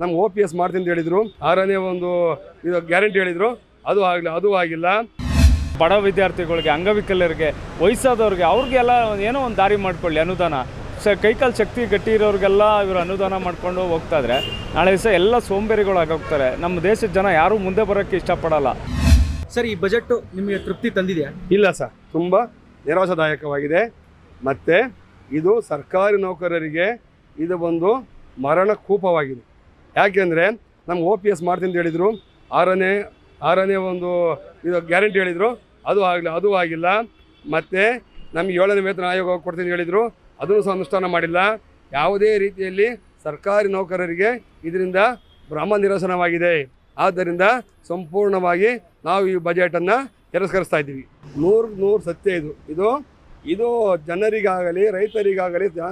ನಮ್ಗೆ O P S ಮಾಡ್ತೀನಿ ಅಂತ ಹೇಳಿದ್ರು. ಆರನೇ ಒಂದು ಇದು ಗ್ಯಾರಂಟಿ ಹೇಳಿದ್ರು. ಅದು ಆಗಲಿ ಅದು ಆಗಿಲ್ಲ. ಬಡ ವಿದ್ಯಾರ್ಥಿಗಳಿಗೆ ಅಂಗವಿಕಲರಿಗೆ ವಯಸ್ಸಾದವ್ರಿಗೆ ಅವ್ರಿಗೆಲ್ಲ ಏನೋ ಒಂದು ದಾರಿ ಮಾಡ್ಕೊಳ್ಳಿ ಅನುದಾನ. ಸ ಕೈಕಾಲು ಶಕ್ತಿ ಗಟ್ಟಿ ಇರೋರಿಗೆಲ್ಲ ಇವರು ಅನುದಾನ ಮಾಡ್ಕೊಂಡು ಹೋಗ್ತಾ ಇದ್ರೆ ನಾಳೆ ದಿವಸ ಎಲ್ಲ ಸೋಂಬೇರಿಗಳಾಗೋಗ್ತಾರೆ ನಮ್ಮ ದೇಶದ ಜನ ಯಾರೂ ಮುಂದೆ ಬರೋಕ್ಕೆ ಇಷ್ಟಪಡಲ್ಲ. ಸರ್ ಈ ಬಜೆಟ್ ನಿಮಗೆ ತೃಪ್ತಿ ತಂದಿದೆಯಾ? ಇಲ್ಲ ಸರ್ ತುಂಬ ನಿರಾಶಾದಾಯಕವಾಗಿದೆ. ಮತ್ತು ಇದು ಸರ್ಕಾರಿ ನೌಕರರಿಗೆ ಇದು ಒಂದು ಮರಣ ಕೂಪವಾಗಿದೆ ಯಾಕೆಂದರೆ ನಮ್ಗೆ ಓ ಪಿ ಎಸ್ ಮಾಡ್ತೀನಿ ಅಂತ ಹೇಳಿದರು, ಆರನೇ ಆರನೇ ಒಂದು ಇದು ಗ್ಯಾರಂಟಿ ಹೇಳಿದರು, ಅದು ಆಗಲಿ, ಅದು ಆಗಿಲ್ಲ. ಮತ್ತು ನಮಗೆ ಏಳನೇ ವೇತನ ಆಯೋಗ ಕೊಡ್ತೀನಿ ಹೇಳಿದರು, ಅದನ್ನು ಸಹ ಅನುಷ್ಠಾನ ಮಾಡಿಲ್ಲ. ಯಾವುದೇ ರೀತಿಯಲ್ಲಿ ಸರ್ಕಾರಿ ನೌಕರರಿಗೆ ಇದರಿಂದ ಭ್ರಮ ನಿರಸನವಾಗಿದೆ. ಆದ್ದರಿಂದ ಸಂಪೂರ್ಣವಾಗಿ ನಾವು ಈ ಬಜೆಟನ್ನು ತಿರಸ್ಕರಿಸ್ತಾ ಇದ್ದೀವಿ. ನೂರು ನೂರು ಸತ್ಯ ಇದು. ಇದು ಇದು ಜನರಿಗಾಗಲಿ, ರೈತರಿಗಾಗಲಿ, ಜನ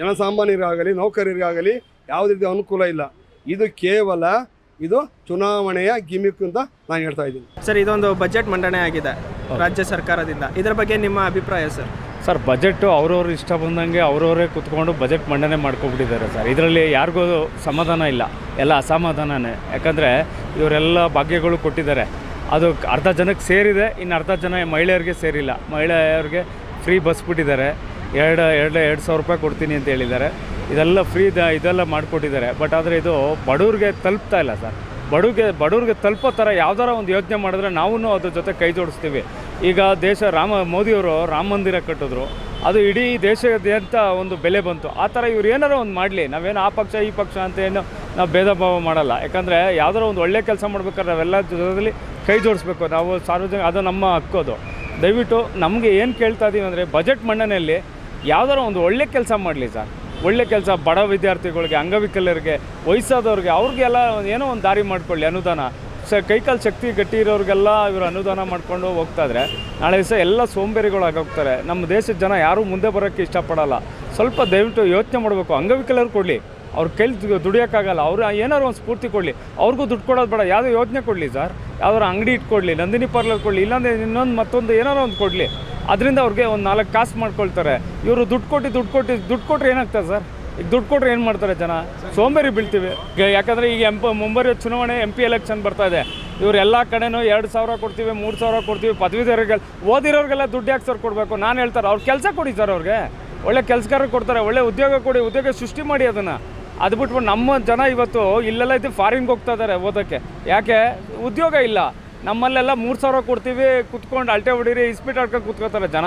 ಜನಸಾಮಾನ್ಯರಿಗಾಗಲಿ ನೌಕರರಿಗಾಗಲಿ ಯಾವುದೇ ರೀತಿ ಅನುಕೂಲ ಇಲ್ಲ. ಇದು ಕೇವಲ ಇದು ಚುನಾವಣೆಯ ಗಿಮಿಕ್ ಅಂತ ನಾನು ಹೇಳ್ತಾ ಇದ್ದೀನಿ. ಸರ್ ಇದೊಂದು ಬಜೆಟ್ ಮಂಡನೆ ಆಗಿದೆ ರಾಜ್ಯ ಸರ್ಕಾರದಿಂದ. ಇದರ ಬಗ್ಗೆ ನಿಮ್ಮ ಅಭಿಪ್ರಾಯ ಸರ್? ಸರ್ ಬಜೆಟ್ ಅವ್ರವ್ರು ಇಷ್ಟ ಬಂದಂಗೆ ಅವ್ರವರೇ ಕುತ್ಕೊಂಡು ಬಜೆಟ್ ಮಂಡನೆ ಮಾಡ್ಕೊಬಿಟ್ಟಿದ್ದಾರೆ ಸರ್. ಇದರಲ್ಲಿ ಯಾರಿಗೂ ಸಮಾಧಾನ ಇಲ್ಲ. ಎಲ್ಲ ಅಸಮಾಧಾನನೇ. ಯಾಕಂದರೆ ಇವರೆಲ್ಲ ಭಾಗ್ಯಗಳು ಕೊಟ್ಟಿದ್ದಾರೆ. ಅದು ಅರ್ಧ ಜನಕ್ಕೆ ಸೇರಿದೆ ಇನ್ನು ಅರ್ಧ ಜನ ಮಹಿಳೆಯರಿಗೆ ಸೇರಿಲ್ಲ. ಮಹಿಳೆಯರಿಗೆ ಫ್ರೀ ಬಸ್ ಬಿಟ್ಟಿದ್ದಾರೆ. ಎರಡು ಎರಡು ಎರಡು ಸಾವಿರ ರೂಪಾಯಿ ಕೊಡ್ತೀನಿ ಅಂತ ಹೇಳಿದ್ದಾರೆ. ಇದೆಲ್ಲ ಫ್ರೀ ಇದೆಲ್ಲ ಮಾಡಿಕೊಟ್ಟಿದ್ದಾರೆ. ಬಟ್ ಆದರೆ ಇದು ಬಡವ್ರಿಗೆ ತಲುಪ್ತಾ ಇಲ್ಲ ಸರ್ ಬಡವ್ರಿಗೆ ಬಡವ್ರಿಗೆ ತಲುಪೋ ಥರ ಯಾವ್ದಾರ ಒಂದು ಯೋಚನೆ ಮಾಡಿದ್ರೆ ನಾವೂ ಅದ್ರ ಜೊತೆ ಕೈ ಜೋಡಿಸ್ತೀವಿ. ಈಗ ದೇಶ ರಾಮ, ಮೋದಿಯವರು ರಾಮ ಮಂದಿರ ಕಟ್ಟಿದ್ರು. ಅದು ಇಡೀ ದೇಶದಂಥ ಒಂದು ಬೆಲೆ ಬಂತು. ಆ ಥರ ಇವ್ರು ಏನಾರೋ ಒಂದು ಮಾಡಲಿ. ನಾವೇನು ಆ ಪಕ್ಷ, ಈ ಪಕ್ಷ ಅಂತ ಏನು ನಾವು ಭೇದ ಭಾವ ಮಾಡಲ್ಲ. ಯಾಕಂದರೆ ಯಾವ್ದಾರ ಒಂದು ಒಳ್ಳೆ ಕೆಲಸ ಮಾಡ್ಬೇಕಾದ್ರೆ ನಾವೆಲ್ಲ ಜೊತೆಯಲ್ಲಿ ಕೈ ಜೋಡಿಸ್ಬೇಕು. ನಾವು ಸಾರ್ವಜನಿಕ, ಅದು ನಮ್ಮ ಹಕ್ಕು ಅದು. ದಯವಿಟ್ಟು ನಮಗೆ ಏನು ಕೇಳ್ತಾ ಇದ್ದೀವಿ ಅಂದರೆ ಬಜೆಟ್ ಮಂಡನೆಯಲ್ಲಿ ಯಾವ್ದಾರ ಒಂದು ಒಳ್ಳೆ ಕೆಲಸ ಮಾಡಲಿ ಸರ್ ಒಳ್ಳೆ ಕೆಲಸ, ಬಡ ವಿದ್ಯಾರ್ಥಿಗಳಿಗೆ, ಅಂಗವಿಕಲರಿಗೆ, ವಯಸ್ಸಾದವ್ರಿಗೆ, ಅವ್ರಿಗೆಲ್ಲ ಏನೋ ಒಂದು ದಾರಿ ಮಾಡ್ಕೊಳ್ಳಿ, ಅನುದಾನ. ಸ, ಕೈಕಾಲು ಶಕ್ತಿ ಗಟ್ಟಿ ಇರೋರಿಗೆಲ್ಲ ಇವರು ಅನುದಾನ ಮಾಡ್ಕೊಂಡು ಹೋಗ್ತಾ ಇದ್ರೆ, ನಾಳೆ ದಿವಸ ಎಲ್ಲ ಸೋಂಬೇರಿಗಳಾಗೋಗ್ತಾರೆ ನಮ್ಮ ದೇಶದ ಜನ ಯಾರೂ ಮುಂದೆ ಬರೋಕ್ಕೆ ಇಷ್ಟಪಡಲ್ಲ. ಸ್ವಲ್ಪ ದಯವಿಟ್ಟು ಯೋಚನೆ ಮಾಡಬೇಕು. ಅಂಗವಿಕಲರು ಕೊಡಲಿ. ಅವ್ರ ಕೈಲಿ ದುಡಿಯೋಕ್ಕಾಗಲ್ಲ. ಅವ್ರು, ಏನಾದ್ರು ಒಂದು ಸ್ಫೂರ್ತಿ ಕೊಡಲಿ. ಅವ್ರಿಗೂ ದುಡ್ಡು ಕೊಡೋದು ಬೇಡ. ಯಾವುದೇ ಯೋಚನೆ ಕೊಡಲಿ ಸರ್. ಯಾವ್ದಾರು ಅಂಗಡಿ ಇಟ್ಕೊಡ್ಲಿ, ನಂದಿನಿ ಪಾರ್ಲರ್ ಕೊಡಲಿ, ಇಲ್ಲಾಂದ್ರೆ ಇನ್ನೊಂದು ಮತ್ತೊಂದು ಏನಾರು ಒಂದು ಕೊಡಲಿ. ಅದರಿಂದ ಅವ್ರಿಗೆ ಒಂದು ನಾಲ್ಕು ಕಾಸು ಮಾಡ್ಕೊಳ್ತಾರೆ. ಇವರು ದುಡ್ಡು ಕೊಟ್ಟು ದುಡ್ಡು ಕೊಟ್ಟು, ದುಡ್ಡು ಕೊಟ್ಟರೆ ಏನಾಗ್ತದೆ ಸರ್? ಈಗ ದುಡ್ಡು ಕೊಟ್ಟರೆ ಏನು ಮಾಡ್ತಾರೆ ಜನ? ಸೋಂಬೇರಿ ಬೀಳ್ತೀವಿ. ಯಾಕಂದರೆ ಈಗ ಎಂ ಮುಂಬರುವ ಚುನಾವಣೆ ಎಂ ಪಿ ಎಲೆಕ್ಷನ್ ಬರ್ತಾ ಇದೆ. ಇವ್ರು ಎಲ್ಲ ಕಡೆನೂ ಎರಡು ಸಾವಿರ ಕೊಡ್ತೀವಿ, ಮೂರು ಸಾವಿರ ಕೊಡ್ತೀವಿ ಪದವೀಧರಿಗೆ ಓದಿರೋರಿಗೆಲ್ಲ ದುಡ್ಡು ಯಾಕೆ ಸರ್ ಕೊಡಬೇಕು? ನಾನು ಹೇಳ್ತಾರೆ, ಅವ್ರ ಕೆಲಸ ಕೊಡಿ ಸರ್ ಅವ್ರಿಗೆ. ಒಳ್ಳೆ ಕೆಲಸಗಾರ ಕೊಡ್ತಾರೆ, ಒಳ್ಳೆ ಉದ್ಯೋಗ ಕೊಡಿ, ಉದ್ಯೋಗ ಸೃಷ್ಟಿ ಮಾಡಿ ಅದನ್ನು. ಅದು ಬಿಟ್ಬಿಟ್ಟು ನಮ್ಮ ಜನ ಇವತ್ತು ಇಲ್ಲೆಲ್ಲ ಇದ್ದು ಫಾರಿನ್ಗೆ ಹೋಗ್ತಾ ಇದ್ದಾರೆ ಓದೋಕ್ಕೆ. ಯಾಕೆ? ಉದ್ಯೋಗ ಇಲ್ಲ. ನಮ್ಮಲ್ಲೆಲ್ಲ ಮೂರು ಸಾವಿರ ಕೊಡ್ತೀವಿ, ಕುತ್ಕೊಂಡು ಅಲ್ಟೆ ಹೊಡೀರಿ ಇಸ್ಪೀಟ್ ಆಡ್ಕೊಂಡು ಕುತ್ಕೋತಾರೆ ಜನ.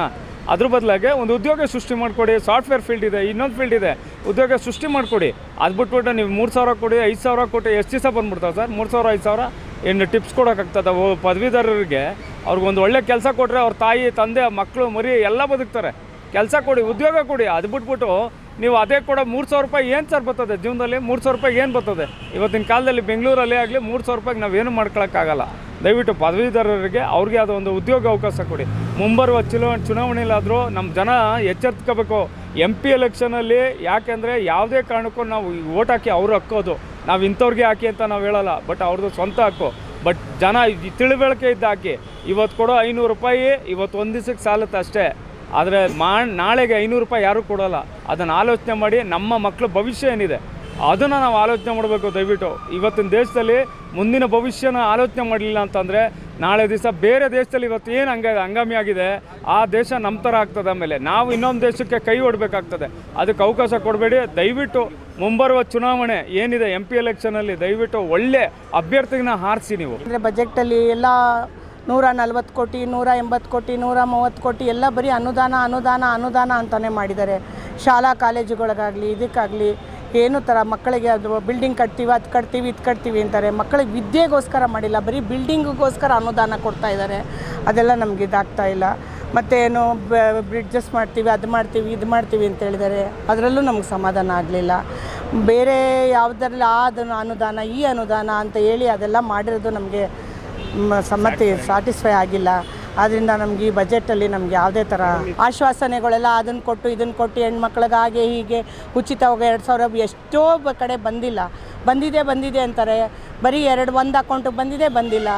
ಅದ್ರ ಬದಲಾಗೆ ಒಂದು ಉದ್ಯೋಗ ಸೃಷ್ಟಿ ಮಾಡಿಕೊಡಿ ಸಾಫ್ಟ್ವೇರ್ ಫೀಲ್ಡ್ ಇದೆ, ಇನ್ನೊಂದು ಫೀಲ್ಡ್ ಇದೆ, ಉದ್ಯೋಗ ಸೃಷ್ಟಿ ಮಾಡಿಕೊಡಿ. ಅದು ಬಿಟ್ಬಿಟ್ಟು ನೀವು ಮೂರು ಸಾವಿರ ಕೊಡಿ, ಐದು ಸಾವಿರ ಕೊಟ್ಟು ಎಷ್ಟು ದಿವಸ ಬಂದ್ಬಿಡ್ತಾವೆ ಸರ್? ಮೂರು ಸಾವಿರ, ಐದು ಸಾವಿರ? ಏನು ಟಿಪ್ಸ್ ಕೊಡೋಕ್ಕಾಗ್ತದೆ ಪದವೀಧರರಿಗೆ ಅವ್ರಿಗೊಂದು ಒಳ್ಳೆ ಕೆಲಸ ಕೊಟ್ಟರೆ ಅವ್ರ ತಾಯಿ, ತಂದೆ ಮಕ್ಕಳು ಮರಿ ಎಲ್ಲ ಬದುಕ್ತಾರೆ. ಕೆಲಸ ಕೊಡಿ, ಉದ್ಯೋಗ ಕೊಡಿ. ಅದು ಬಿಟ್ಬಿಟ್ಟು ನೀವು ಅದೇ ಕೂಡ ಮೂರು ಸಾವಿರ ರೂಪಾಯಿ ಏನು ಸರ್ ಬರ್ತದೆ ಜೀವನದಲ್ಲಿ? ಮೂರು ಸಾವಿರ ರೂಪಾಯಿ ಏನು ಬರ್ತದೆ? ಇವತ್ತಿನ ಕಾಲದಲ್ಲಿ ಬೆಂಗಳೂರಲ್ಲೇ ಆಗಲಿ ಮೂರು ಸಾವಿರ ರೂಪಾಯಿಗೆ ನಾವೇನು ಮಾಡ್ಕೊಳಕ್ಕಾಗಲ್ಲ. ದಯವಿಟ್ಟು ಪದವೀಧರರಿಗೆ ಅವ್ರಿಗೆ ಅದು ಒಂದು ಉದ್ಯೋಗ ಅವಕಾಶ ಕೊಡಿ. ಮುಂಬರುವ ಚುನಾವ ಚುನಾವಣೆಯಲ್ಲಾದರೂ ನಮ್ಮ ಜನ ಎಚ್ಚೆತ್ಕೋಬೇಕು. ಎಂ ಪಿ ಎಲೆಕ್ಷನಲ್ಲಿ ಯಾಕೆಂದರೆ ಯಾವುದೇ ಕಾರಣಕ್ಕೂ ನಾವು ಓಟ್ ಹಾಕಿ ಅವ್ರು ಹಾಕೋದು ನಾವು ಇಂಥವ್ರಿಗೆ ಹಾಕಿ ಅಂತ ನಾವು ಹೇಳಲ್ಲ ಬಟ್ ಅವ್ರದ್ದು ಸ್ವಂತ ಹಕ್ಕು. ಬಟ್ ಜನ ತಿಳಿವಳಿಕೆ ಇದ್ದ ಹಾಕಿ ಇವತ್ತು ಕೊಡೋ ಐನೂರು ರೂಪಾಯಿ ಇವತ್ತು ಒಂದು ದಿವಸಕ್ಕೆ ಸಾಲುತ್ತೆ ಅಷ್ಟೇ. ಆದರೆ ಮಾ ನಾಳೆಗೆ ಐನೂರು ರೂಪಾಯಿ ಯಾರೂ ಕೊಡೋಲ್ಲ. ಅದನ್ನು ಆಲೋಚನೆ ಮಾಡಿ ನಮ್ಮ ಮಕ್ಕಳ ಭವಿಷ್ಯ ಏನಿದೆ? ಅದನ್ನು ನಾವು ಆಲೋಚನೆ ಮಾಡಬೇಕು ದಯವಿಟ್ಟು. ಇವತ್ತಿನ ದೇಶದಲ್ಲಿ ಮುಂದಿನ ಭವಿಷ್ಯನ ಆಲೋಚನೆ ಮಾಡಲಿಲ್ಲ ಅಂತಂದರೆ ನಾಳೆ ದಿವಸ ಬೇರೆ ದೇಶದಲ್ಲಿ ಇವತ್ತು ಏನು ಹಂಗ ಹಂಗಾಮಿ ಆಗಿದೆ, ಆ ದೇಶ ನಮ್ಮ ಥರ ಆಗ್ತದೆ ಆಮೇಲೆ. ನಾವು ಇನ್ನೊಂದು ದೇಶಕ್ಕೆ ಕೈ ಹೊಡಬೇಕಾಗ್ತದೆ ಅದಕ್ಕೆ ಅವಕಾಶ ಕೊಡಬೇಡಿ. ದಯವಿಟ್ಟು ಮುಂಬರುವ ಚುನಾವಣೆ ಏನಿದೆ ಎಂ ಪಿ ಎಲೆಕ್ಷನಲ್ಲಿ ದಯವಿಟ್ಟು ಒಳ್ಳೆ ಅಭ್ಯರ್ಥಿನ ಹಾರಿಸಿ ನೀವು. ಅಂದರೆ ಬಜೆಟಲ್ಲಿ ಎಲ್ಲ ನೂರ ನಲ್ವತ್ತು ಕೋಟಿ, ನೂರ ಎಂಬತ್ತು ಕೋಟಿ, ನೂರ ಮೂವತ್ತು ಕೋಟಿ ಎಲ್ಲ ಬರೀ ಅನುದಾನ ಅನುದಾನ ಅನುದಾನ ಅಂತಲೇ ಮಾಡಿದ್ದಾರೆ. ಶಾಲಾ, ಕಾಲೇಜುಗಳಿಗಾಗಲಿ, ಇದಕ್ಕಾಗಲಿ ಏನು ಥರ ಮಕ್ಕಳಿಗೆ ಅದು ಬಿಲ್ಡಿಂಗ್ ಕಟ್ತೀವಿ ಅದು ಕಟ್ತೀವಿ ಇದು ಕಟ್ತೀವಿ ಅಂತಾರೆ. ಮಕ್ಕಳಿಗೆ ವಿದ್ಯೆಗೋಸ್ಕರ ಮಾಡಿಲ್ಲ ಬರೀ ಬಿಲ್ಡಿಂಗಿಗೋಸ್ಕರ ಅನುದಾನ ಕೊಡ್ತಾ ಇದ್ದಾರೆ ಅದೆಲ್ಲ ನಮ್ಗೆ ಇದಾಗ್ತಾ ಇಲ್ಲ. ಮತ್ತು ಏನು ಬ್ರಿಡ್ಜಸ್ ಮಾಡ್ತೀವಿ ಅದು ಮಾಡ್ತೀವಿ ಇದು ಮಾಡ್ತೀವಿ ಅಂತ ಹೇಳಿದ್ದಾರೆ ಅದರಲ್ಲೂ ನಮ್ಗೆ ಸಮಾಧಾನ ಆಗಲಿಲ್ಲ. ಬೇರೆ ಯಾವುದರಲ್ಲಿ ಆ ಅದನ್ನು ಅನುದಾನ ಈ ಅನುದಾನ ಅಂತ ಹೇಳಿ ಅದೆಲ್ಲ ಮಾಡಿರೋದು ನಮಗೆ ಸಮ್ಮತಿ ಸ್ಯಾಟಿಸ್ಫೈ ಆಗಿಲ್ಲ. ಆದ್ದರಿಂದ ನಮ್ಗೆ ಈ ಬಜೆಟಲ್ಲಿ ನಮ್ಗೆ ಯಾವುದೇ ಥರ ಆಶ್ವಾಸನೆಗಳೆಲ್ಲ ಅದನ್ನು ಕೊಟ್ಟು ಇದನ್ನು ಕೊಟ್ಟು ಹೆಣ್ಮಕ್ಳಿಗಾಗಿ ಹಾಗೆ ಉಚಿತವಾಗಿ ಎರಡು ಸಾವಿರ ಎಷ್ಟೋ ಕಡೆ ಬಂದಿಲ್ಲ. ಬಂದಿದೆ ಬಂದಿದೆ ಅಂತಾರೆ. ಬರೀ ಎರಡು ಒಂದು ಅಕೌಂಟಿಗೆ ಬಂದಿದೆ, ಬಂದಿಲ್ಲ.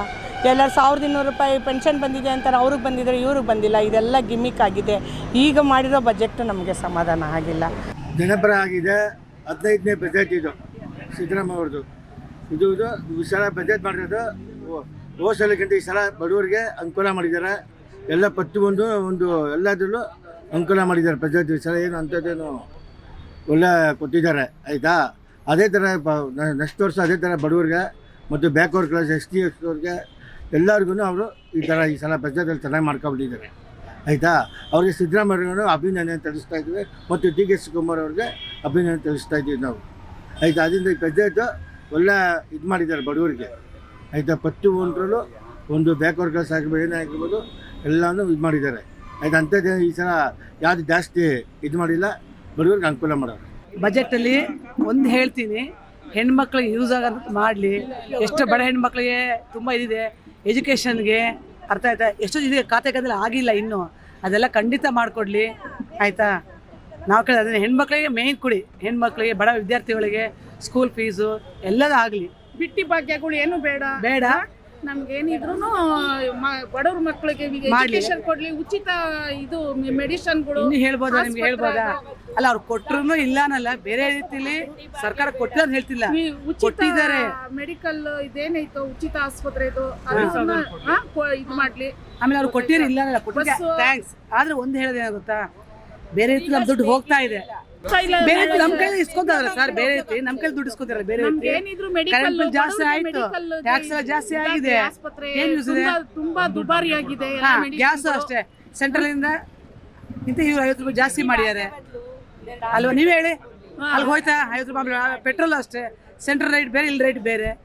ಎಲ್ಲರೂ ಸಾವಿರದ ಇನ್ನೂರು ರೂಪಾಯಿ ಪೆನ್ಷನ್ ಬಂದಿದೆ ಅಂತಾರೆ, ಅವ್ರಿಗೆ ಬಂದಿದ್ರೆ ಇವ್ರಿಗೆ ಬಂದಿಲ್ಲ. ಇದೆಲ್ಲ ಗಿಮಿಕ್ ಆಗಿದೆ. ಈಗ ಮಾಡಿರೋ ಬಜೆಟ್ ನಮಗೆ ಸಮಾಧಾನ ಆಗಿಲ್ಲ. ಜನಪರ ಆಗಿದೆ. ಹದಿನೈದನೇ ಬಜೆಟ್ ಇದು. ಸಿದ್ದರಾಮಯ್ಯ ಅವ್ರದ್ದು ಇದು ಇದು, ವಿಶಾಲ ಬಜೆಟ್ ಮಾಡಿರೋದು. ಹೋದ ಸಲಕ್ಕಿಂತ ಈ ಸಲ ಬಡವರಿಗೆ ಅನುಕೂಲ ಮಾಡಿದ್ದಾರೆ. ಎಲ್ಲ ಪ್ರತಿಯೊಂದು ಒಂದು ಎಲ್ಲದರಲ್ಲೂ ಅನುಕೂಲ ಮಾಡಿದ್ದಾರೆ ಪ್ರಜಾತಿ ಸಲ ಏನು ಅಂಥದ್ದೇನು ಒಳ್ಳೆ ಕೊಟ್ಟಿದ್ದಾರೆ, ಆಯಿತಾ? ಅದೇ ಥರ ನೆಕ್ಸ್ಟ್ ವರ್ಷ ಅದೇ ಥರ ಬಡವರಿಗೆ ಮತ್ತು backward class S T S ಅವ್ರಿಗೆ ಎಲ್ಲರಿಗೂ ಅವರು ಈ ಥರ ಈ ಸಲ ಬಜೆಟಲ್ಲಿ ಚೆನ್ನಾಗಿ ಮಾಡ್ಕೊಬಿಟ್ಟಿದ್ದಾರೆ ಆಯಿತಾ? ಅವ್ರಿಗೆ ಸಿದ್ದರಾಮಯ್ಯವ್ರಿಗೂ ಅಭಿನಂದನೆ ತಿಳಿಸ್ತಾ ಇದ್ದೀವಿ ಮತ್ತು ಡಿ ಕೆ ಶಿವಕುಮಾರ್ ಅವ್ರಿಗೆ ಅಭಿನಂದನೆ ತಿಳಿಸ್ತಾ ಇದ್ದೀವಿ ನಾವು, ಆಯಿತಾ? ಅದರಿಂದ ಈ ಬಜೆಟ್ ಒಳ್ಳೆ ಇದು ಮಾಡಿದ್ದಾರೆ ಬಡವರಿಗೆ. ಆಯಿತಾ? ಪ್ರತಿಯೊಂದರಲ್ಲೂ ಒಂದು ಬ್ಯಾಕ್ ಕ್ಲಾಸ್ ಆಗಿರ್ಬೋದು ಏನೇ ಆಗಿರ್ಬೋದು ಎಲ್ಲನೂ ಇದು ಮಾಡಿದ್ದಾರೆ. ಆಯ್ತು? ಅಂಥದ್ದು ಈ ಸಲ ಯಾವುದು ಜಾಸ್ತಿ ಇದು ಮಾಡಿಲ್ಲ, ಬಡವರಿಗೆ ಅನುಕೂಲ ಮಾಡೋರು. ಬಜೆಟಲ್ಲಿ ಒಂದು ಹೇಳ್ತೀನಿ ಹೆಣ್ಮಕ್ಳಿಗೆ ಯೂಸ್ ಆಗೋದು ಮಾಡಲಿ. ಎಷ್ಟು ಬಡ ಹೆಣ್ಮಕ್ಳಿಗೆ ತುಂಬ ಇದಿದೆ. ಎಜುಕೇಷನ್ಗೆ ಅರ್ಥ ಆಯ್ತಾ? ಎಷ್ಟು ಇದೆ ಖಾತೆ ಕದಲ್ಲಿ ಆಗಿಲ್ಲ ಇನ್ನೂ. ಅದೆಲ್ಲ ಖಂಡಿತ ಮಾಡಿಕೊಡ್ಲಿ. ಆಯಿತಾ? ನಾವು ಕೇಳಿದ್ರೆ ಹೆಣ್ಮಕ್ಳಿಗೆ ಮೇಯ್ನ್ ಕೊಡಿ. ಹೆಣ್ಮಕ್ಳಿಗೆ, ಬಡ ವಿದ್ಯಾರ್ಥಿಗಳಿಗೆ ಸ್ಕೂಲ್ ಫೀಸು ಎಲ್ಲದೂ ಆಗಲಿ. ಬಿಟ್ಟಿ ಭಾಗ್ಯಗಳು ಏನು ಬೇಡ. ಬೇಡ? ನಮ್ಗೇನಿದ್ರು ಬಡವ್ರ ಮಕ್ಕಳಿಗೆ. ಎಜುಕೇಶನ್ ಕೊಡ್ಲಿ ಉಚಿತ ಇದು ಮೆಡಿಸನ್ಗಳು ಇನ್ನು ಹೇಳ್ಬೋದಾ ನಿಮ್ಗೆ ಹೇಳ್ಬೋದಾ? ಅಲ್ಲ ಅವ್ರು ಕೊಟ್ರು ಇಲ್ಲ ಅನ್ನಲ್ಲ ಬೇರೆ ರೀತಿಲಿ ಸರ್ಕಾರ ಕೊಟ್ಟಿಲ್ಲ ಅಂತ ಹೇಳ್ತಿಲ್ಲ. ಕೊಟ್ಟಿದ್ದಾರೆ. ಮೆಡಿಕಲ್ ಇದೇನೈತೋ ಉಚಿತ ಆಸ್ಪತ್ರೆ ಇದು ಇದು ಮಾಡ್ಲಿ. ಆಮೇಲೆ ಅವ್ರು ಕೊಟ್ಟಿರಿ ಇಲ್ಲ ಅನ್ನಲ್ಲ ಥ್ಯಾಂಕ್ಸ್ ಆದ್ರೆ ಒಂದು ಹೇಳೋದು ಏನು ಗೊತ್ತಾ ಬೇರೆ ರೀತಿ ನಮ್ಮ ದುಡ್ಡು ಹೋಗ್ತಾ ಇದೆ. ಬೇರೆ ನಮ್ ಕೈ ಇಸ್ಕೊಂತಾರೆ ಸರ್ ಬೇರೆ ಐತಿ ನಮ್ ಕೈಲಿ ದುಡ್ಡು ಇಸ್ಕೊಂತಾರೆ ಬೇರೆ ಕರೆಂಟ್ ಬಿಲ್ ಜಾಸ್ತಿ ಆಯ್ತು. ಟ್ಯಾಕ್ಸ್ ಎಲ್ಲ ಜಾಸ್ತಿ ಆಗಿದೆ. ಏನ್ ಯೂಸ್ ಇದೆ? ತುಂಬಾ- ದುಬಾರಿ ಆಗಿದೆ ಗ್ಯಾಸ್ ಅಷ್ಟೇ. ಸೆಂಟ್ರಲ್ ಇಂದ ಇಂತ ಇವ್ರು ಐವತ್ತು ರೂಪಾಯಿ ಜಾಸ್ತಿ ಮಾಡಿದ್ದಾರೆ. ಅಲ್ವಾ ನೀವೇ ಹೇಳಿ. ಅಲ್ಲಿ ಹೋಯ್ತಾ? ಐವತ್ತು ರೂಪಾಯಿ ಪೆಟ್ರೋಲ್ ಅಷ್ಟೇ. ಸೆಂಟ್ರಲ್ ರೇಟ್ ಬೇರೆ ಇಲ್ಲಿ ರೇಟ್ ಬೇರೆ.